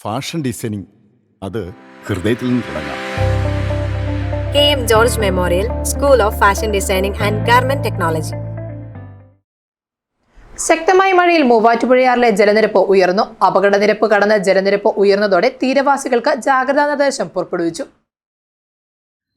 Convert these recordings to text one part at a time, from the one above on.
Fashion designing. അത് ഹൃദയത്തിൽ നിന്ന് തുടങ്ങാം. K M George memorial school of fashion designing and garment technology. ശക്തമായ മഴയിൽ മൂവാറ്റുപുഴയാറിലെ ജലനിരപ്പ് ഉയർന്നു. അപകടനിരപ്പ് കടന്ന് ജലനിരപ്പ് ഉയർന്നതോടെ തീരവാസികൾക്ക് ജാഗ്രതാ നിർദ്ദേശം പുറപ്പെടുവിച്ചു.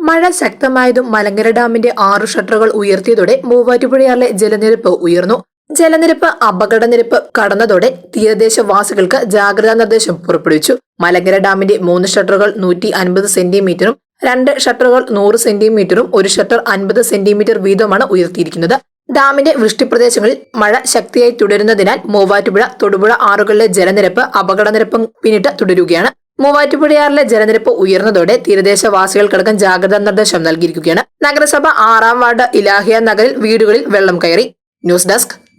മഴ ശക്തമായതും മലങ്കര ഡാമിന്റെ ആറു ഷട്ടറുകൾ ഉയർത്തിയതോടെ മൂവാറ്റുപുഴയാറിലെ ജലനിരപ്പ് ഉയർന്നു. ജലനിരപ്പ് അപകടനിരപ്പ് കടന്നതോടെ തീരദേശവാസികൾക്ക് ജാഗ്രതാ നിർദ്ദേശം പുറപ്പെടുവിച്ചു. മലങ്കര ഡാമിന്റെ മൂന്ന് ഷട്ടറുകൾ നൂറ്റി അൻപത് സെന്റിമീറ്ററും രണ്ട് ഷട്ടറുകൾ നൂറ് സെന്റിമീറ്ററും ഒരു ഷട്ടർ അൻപത് സെന്റിമീറ്റർ വീതമാണ് ഉയർത്തിയിരിക്കുന്നത്. ഡാമിന്റെ വൃഷ്ടിപ്രദേശങ്ങളിൽ മഴ ശക്തിയായി തുടരുന്നതിനാൽ മൂവാറ്റുപുഴ തൊടുപുഴ ആറുകളിലെ ജലനിരപ്പ് അപകടനിരപ്പും പിന്നിട്ട് തുടരുകയാണ്. മൂവാറ്റുപുഴയാറിലെ ജലനിരപ്പ് ഉയർന്നതോടെ തീരദേശവാസികൾക്കടക്കം ജാഗ്രതാ നിർദ്ദേശം നൽകിയിരിക്കുകയാണ്. നഗരസഭ ആറാം വാർഡ് ഇലാഹിയ നഗറിൽ വീടുകളിൽ വെള്ളം കയറി. News desk